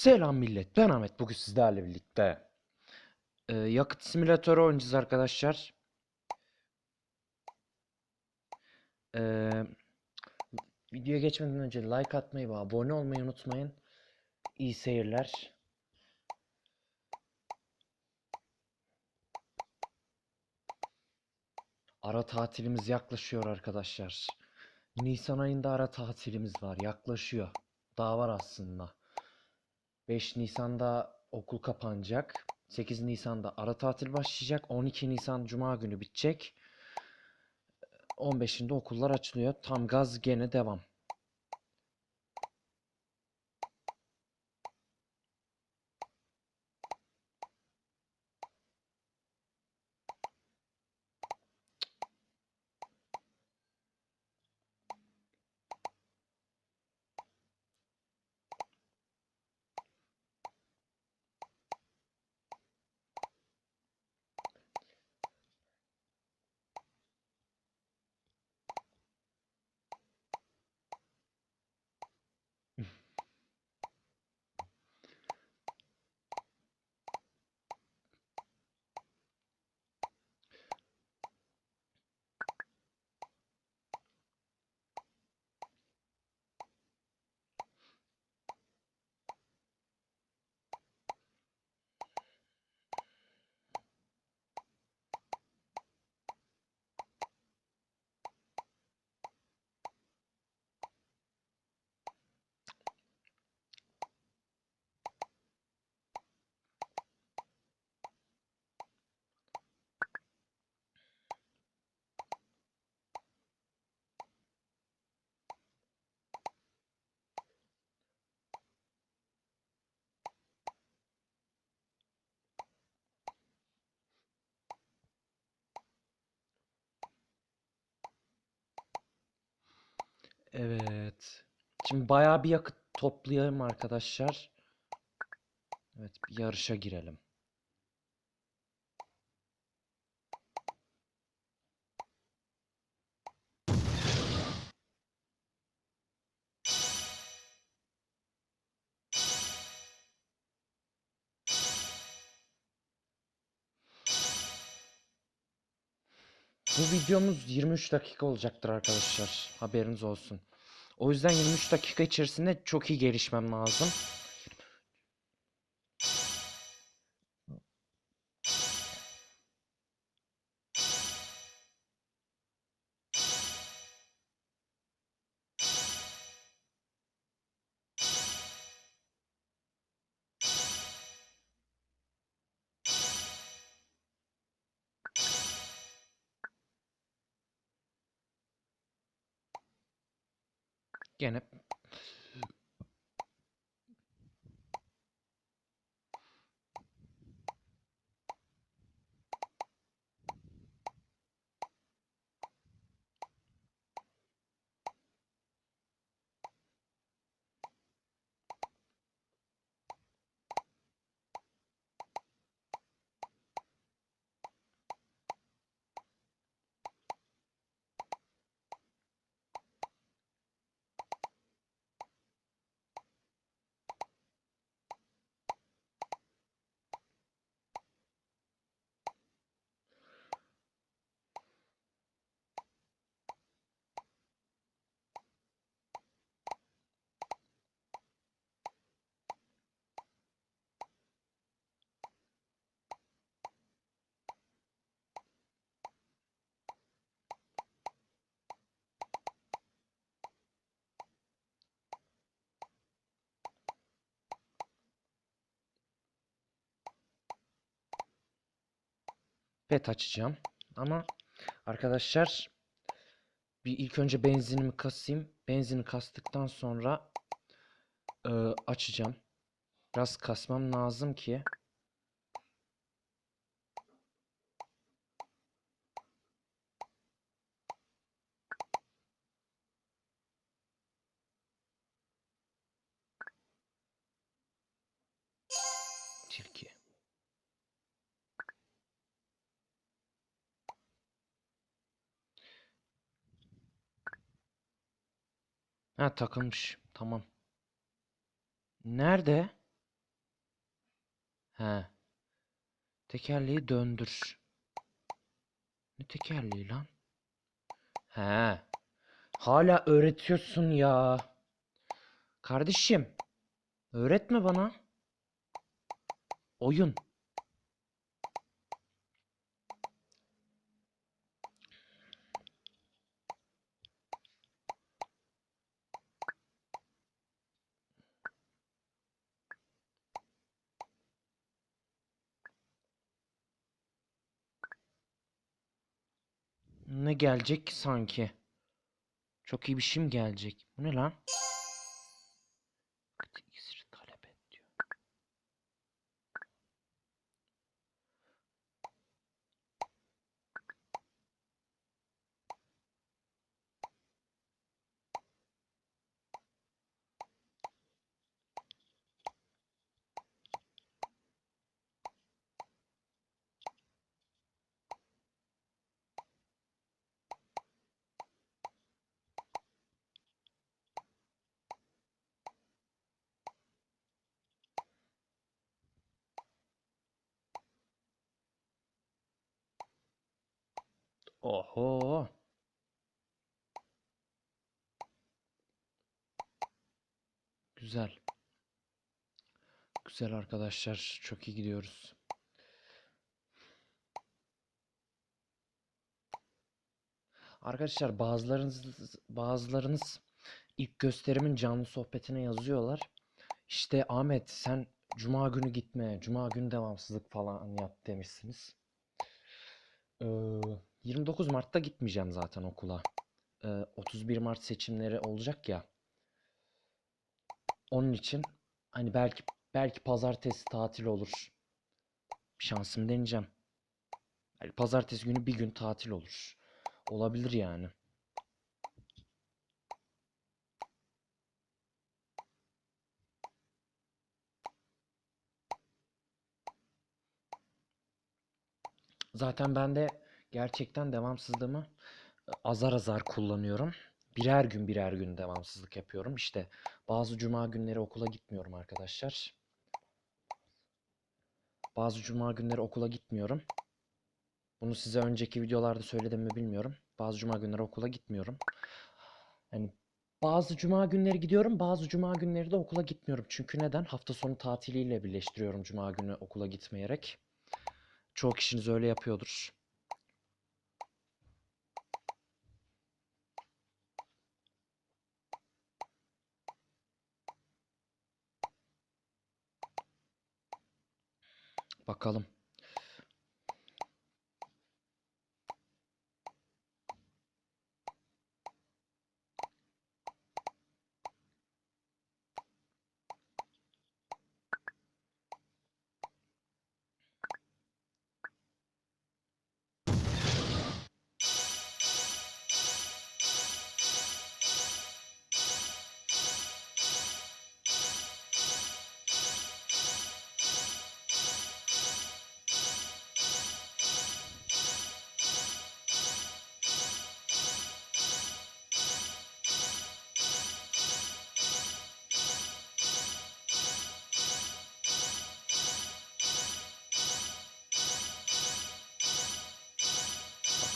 Selam millet, ben Ahmet. Bugün sizlerle birlikte e, yakıt simülatörü oynayacağız arkadaşlar. E, videoya geçmeden önce like atmayı ve abone olmayı unutmayın. İyi seyirler. Ara tatilimiz yaklaşıyor arkadaşlar. Nisan ayında ara tatilimiz var, yaklaşıyor. Daha var aslında. 5 Nisan'da okul kapanacak. 8 Nisan'da ara tatil başlayacak. 12 Nisan Cuma günü bitecek. 15'inde okullar açılıyor. Tam gaz gene devam. Evet. Şimdi bayağı bir yakıt toplayalım arkadaşlar. Evet, bir yarışa girelim. Bu videomuz 23 dakika olacaktır arkadaşlar. Haberiniz olsun. O yüzden 23 dakika içerisinde çok iyi gelişmem lazım. Gene pet açacağım. Ama arkadaşlar bir ilk önce benzinimi kasayım. Benzini kastıktan sonra e, açacağım. Biraz kasmam lazım ki Ha takılmış. Tamam. Nerede? He. Tekerleği döndür. Ne tekerleği lan? He. Hala öğretiyorsun ya. Kardeşim. Öğretme bana. Oyun. Ne gelecek ki sanki? Çok iyi bir şey mi gelecek? Bu ne lan? Oho. Güzel. Güzel arkadaşlar. Çok iyi gidiyoruz. Arkadaşlar bazılarınız bazılarınız ilk gösterimin canlı sohbetine yazıyorlar. İşte Ahmet sen cuma günü gitme, cuma günü devamsızlık falan yap demişsiniz. Ee, 29 Mart'ta gitmeyeceğim zaten okula. Ee, 31 Mart seçimleri olacak ya. Onun için hani belki belki pazartesi tatil olur. Şansım deneyeceğim. Yani pazartesi günü bir gün tatil olur. Olabilir yani. Zaten ben de gerçekten devamsızlığımı e, azar azar kullanıyorum. Birer gün birer gün devamsızlık yapıyorum. İşte bazı cuma günleri okula gitmiyorum arkadaşlar. Bazı cuma günleri okula gitmiyorum. Bunu size önceki videolarda söyledim mi bilmiyorum. Bazı cuma günleri okula gitmiyorum. Yani bazı cuma günleri gidiyorum, bazı cuma günleri de okula gitmiyorum. Çünkü neden? Hafta sonu tatiliyle birleştiriyorum cuma günü okula gitmeyerek. Çoğu kişiniz öyle yapıyordur. Bakalım.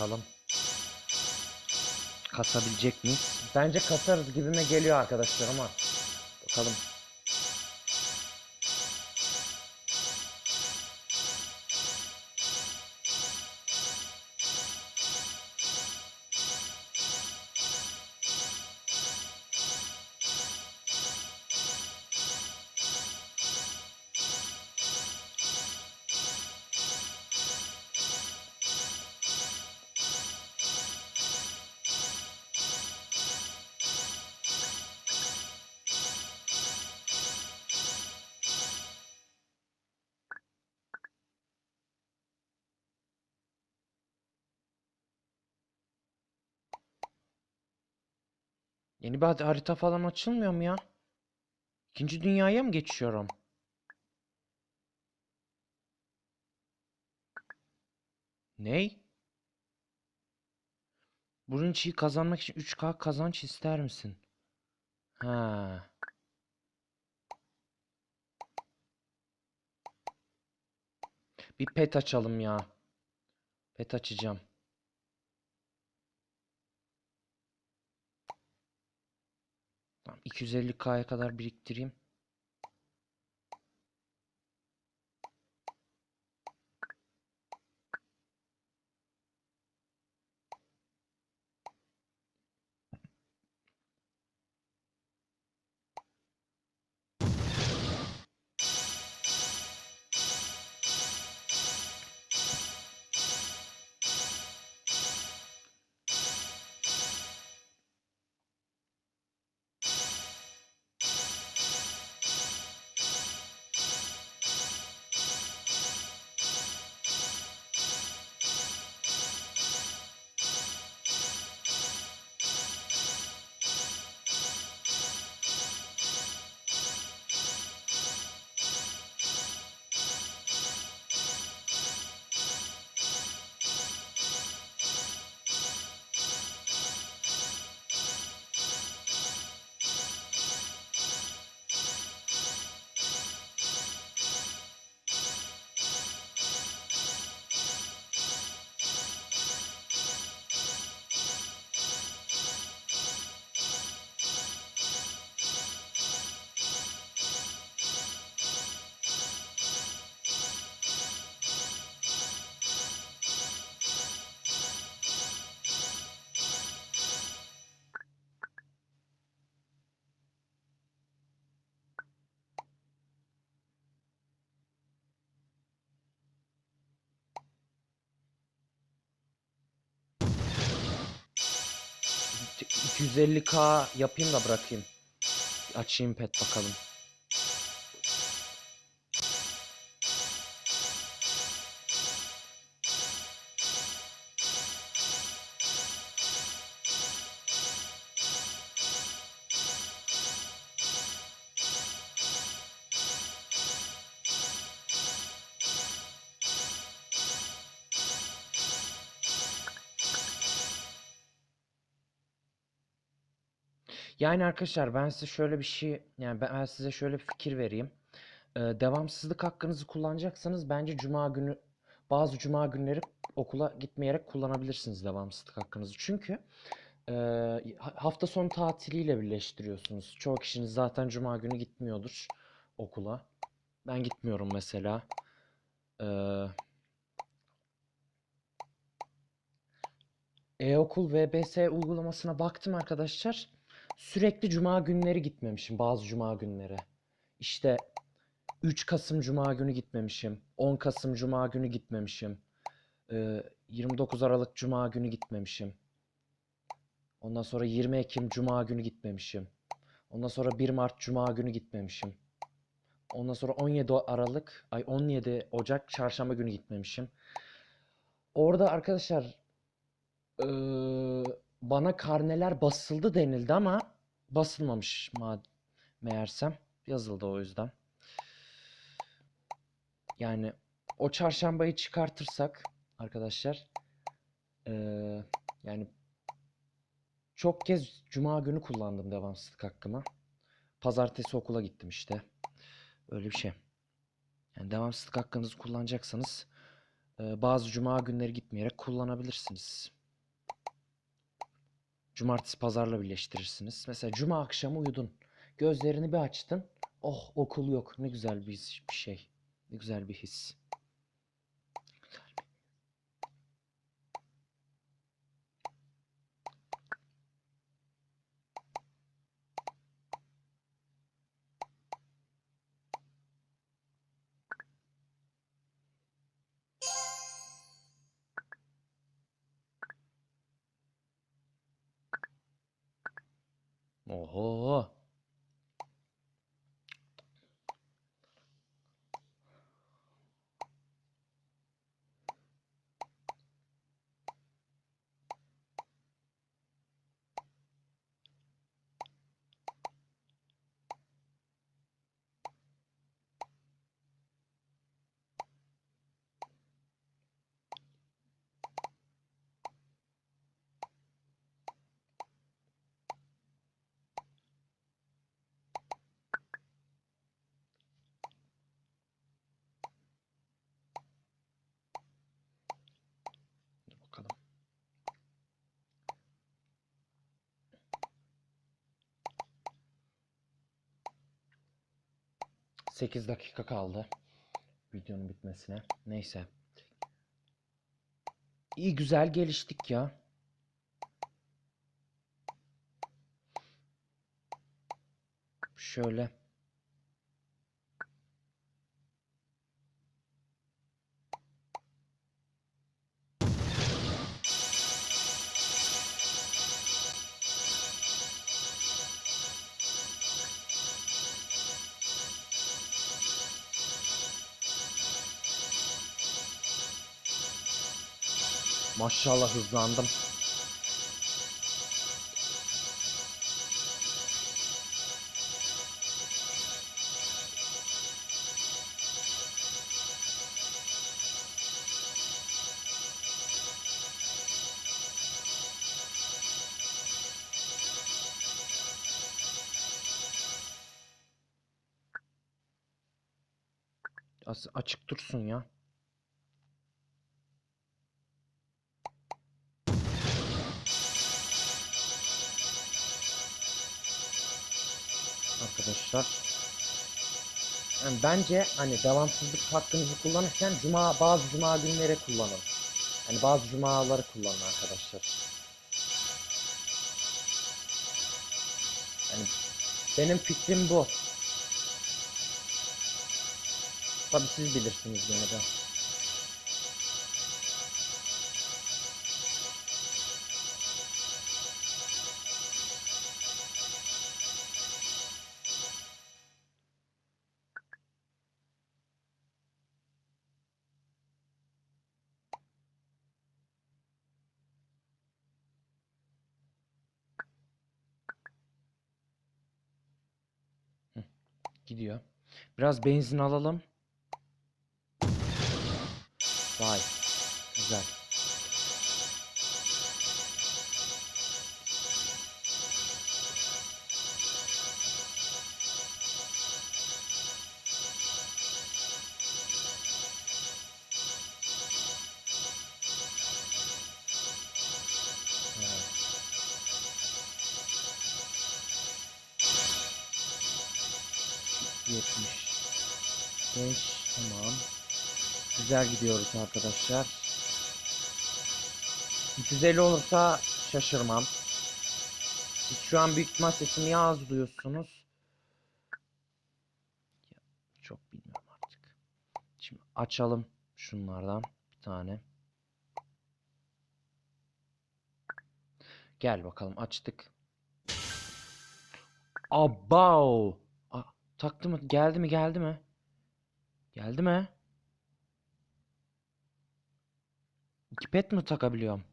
Bakalım. Kasabilecek miyiz? Bence kasarız gibime geliyor arkadaşlar ama. Bakalım. Yeni bir har- harita falan açılmıyor mu ya? İkinci dünyaya mı geçiyorum? Ney? Birinciyi kazanmak için 3K kazanç ister misin? Ha. Bir pet açalım ya. Pet açacağım. Tamam 250k'ya kadar biriktireyim. T- 250k yapayım da bırakayım. Açayım pet bakalım. Yani arkadaşlar ben size şöyle bir şey yani ben size şöyle bir fikir vereyim. Ee, devamsızlık hakkınızı kullanacaksanız bence cuma günü bazı cuma günleri okula gitmeyerek kullanabilirsiniz devamsızlık hakkınızı. Çünkü e, ha- hafta sonu tatiliyle birleştiriyorsunuz. Çoğu kişiniz zaten cuma günü gitmiyordur okula. Ben gitmiyorum mesela. Ee, E-okul VBS uygulamasına baktım arkadaşlar. Sürekli cuma günleri gitmemişim bazı cuma günleri. İşte 3 Kasım cuma günü gitmemişim. 10 Kasım cuma günü gitmemişim. Ee, 29 Aralık cuma günü gitmemişim. Ondan sonra 20 Ekim cuma günü gitmemişim. Ondan sonra 1 Mart cuma günü gitmemişim. Ondan sonra 17 Aralık, ay 17 Ocak çarşamba günü gitmemişim. Orada arkadaşlar eee, bana karneler basıldı denildi ama basılmamış ma meğersem. Yazıldı o yüzden. Yani o çarşambayı çıkartırsak arkadaşlar eee, yani çok kez cuma günü kullandım devamsızlık hakkımı. Pazartesi okula gittim işte. Öyle bir şey. Yani devamsızlık hakkınızı kullanacaksanız bazı cuma günleri gitmeyerek kullanabilirsiniz. Cumartesi pazarla birleştirirsiniz. Mesela cuma akşamı uyudun. Gözlerini bir açtın. Oh okul yok. Ne güzel bir, bir şey. Ne güzel bir his. 8 dakika kaldı videonun bitmesine. Neyse. İyi güzel geliştik ya. Şöyle. Maşallah hızlandım. Açık dursun ya. Arkadaşlar. Yani bence hani devamsızlık hakkınızı kullanırken cuma bazı cuma günleri kullanın. Yani bazı cumaları kullanın arkadaşlar. Yani benim fikrim bu. Tabi siz bilirsiniz gene de. Gidiyor. Biraz benzin alalım. Vay. Güzel. Güzel gidiyoruz arkadaşlar. 350 olursa şaşırmam. Siz şu an büyük ihtimal sesimi ya az duyuyorsunuz. Ya, çok bilmiyorum artık. Şimdi açalım şunlardan bir tane. Gel bakalım açtık. Abav. Aa, taktı mı? Geldi mi? Geldi mi? Geldi mi? İki pet mi takabiliyorum?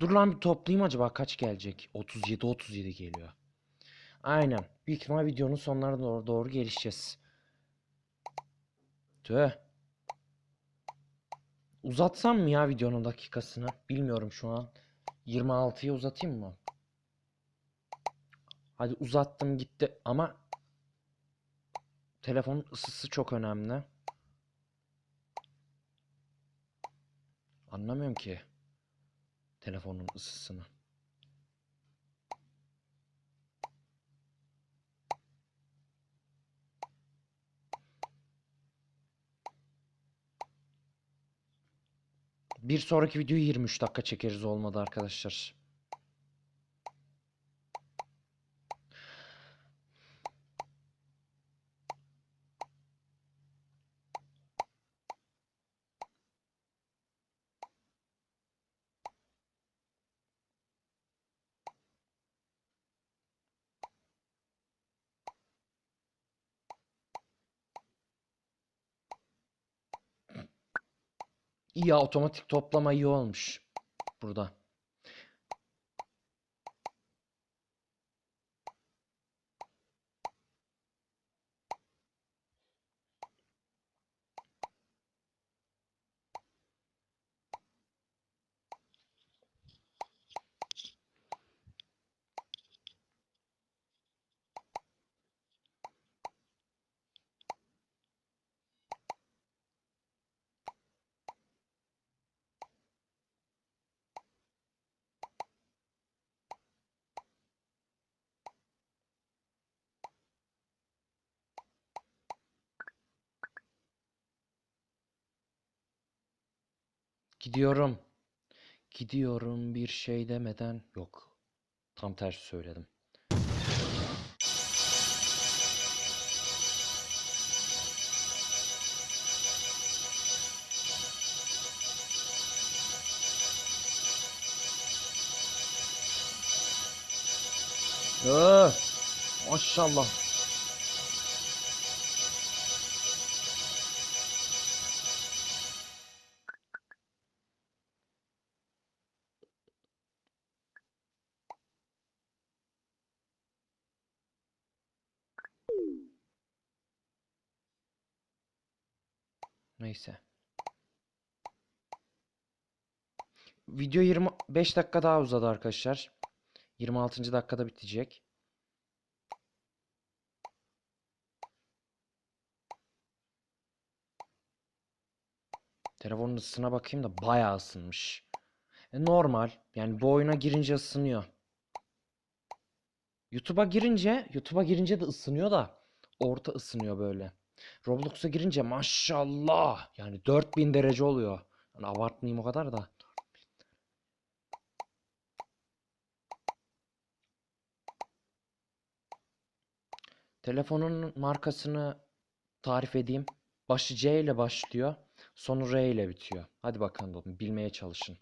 Dur lan bir toplayayım acaba kaç gelecek? 37 37 geliyor. Aynen. Büyük ihtimal videonun sonlarına doğru, doğru gelişeceğiz. Tüh. Uzatsam mı ya videonun dakikasını? Bilmiyorum şu an. 26'ya uzatayım mı? Hadi uzattım gitti ama telefonun ısısı çok önemli. Anlamıyorum ki telefonun ısısını. Bir sonraki videoyu 23 dakika çekeriz olmadı arkadaşlar. İyi ya otomatik toplama iyi olmuş burada. Gidiyorum. Gidiyorum bir şey demeden. Yok. Tam tersi söyledim. Ee, maşallah. Neyse. Video 25 dakika daha uzadı arkadaşlar. 26. dakikada bitecek. Telefonun ısısına bakayım da bayağı ısınmış. E, normal. Yani bu oyuna girince ısınıyor. YouTube'a girince, YouTube'a girince de ısınıyor da orta ısınıyor böyle. Roblox'a girince maşallah yani 4000 derece oluyor. Yani abartmayayım o kadar da. Telefonun markasını tarif edeyim. Başı C ile başlıyor. Sonu R ile bitiyor. Hadi bakalım bilmeye çalışın.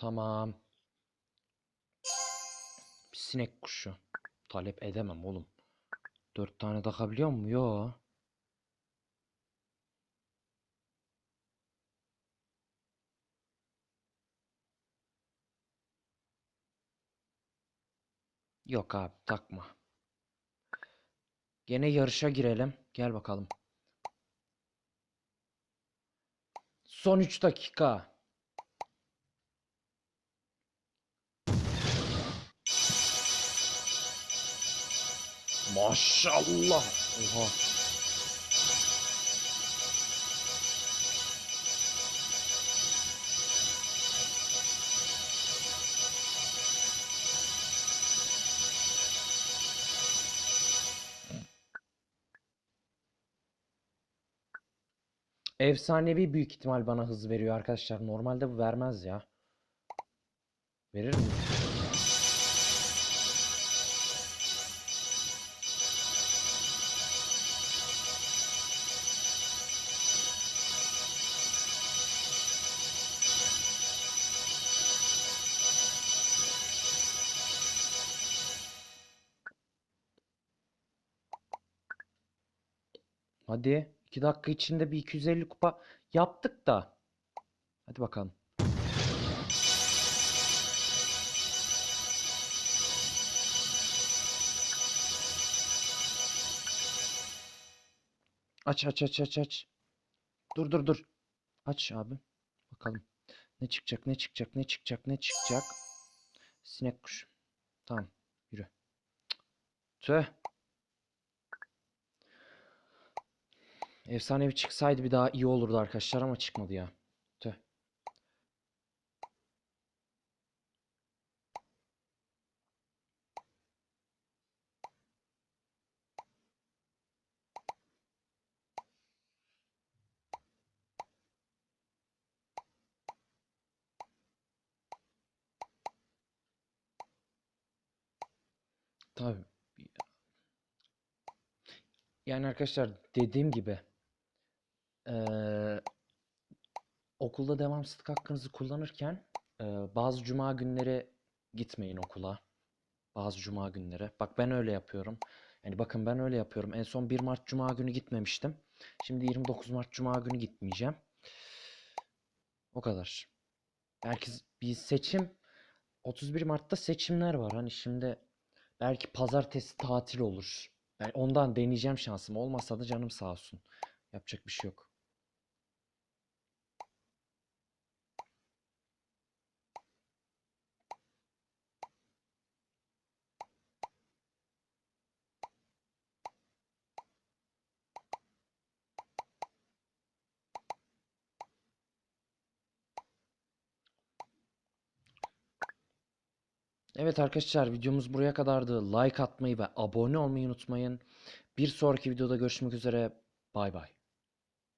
Tamam. Bir sinek kuşu. Talep edemem oğlum. Dört tane takabiliyor mu? Yo. Yok abi takma. Gene yarışa girelim. Gel bakalım. Son 3 dakika. Maşallah. Oha. Efsanevi büyük ihtimal bana hız veriyor arkadaşlar. Normalde bu vermez ya. Verir mi? Hadi. 2 dakika içinde bir 250 kupa yaptık da. Hadi bakalım. Aç aç aç aç aç. Dur dur dur. Aç abi. Bakalım. Ne çıkacak ne çıkacak ne çıkacak ne çıkacak. Sinek kuş. Tamam. Yürü. Tüh. Efsanevi çıksaydı bir daha iyi olurdu arkadaşlar ama çıkmadı ya. Tüh. Tabii. Yani arkadaşlar dediğim gibi eee, okulda devamsızlık hakkınızı kullanırken eee, bazı cuma günleri gitmeyin okula. Bazı cuma günleri. Bak ben öyle yapıyorum. Yani bakın ben öyle yapıyorum. En son 1 Mart Cuma günü gitmemiştim. Şimdi 29 Mart Cuma günü gitmeyeceğim. O kadar. Belki bir seçim 31 Mart'ta seçimler var. Hani şimdi belki pazartesi tatil olur. Ben ondan deneyeceğim şansım. Olmasa da canım sağ olsun. Yapacak bir şey yok. Evet arkadaşlar videomuz buraya kadardı. Like atmayı ve abone olmayı unutmayın. Bir sonraki videoda görüşmek üzere. Bay bay.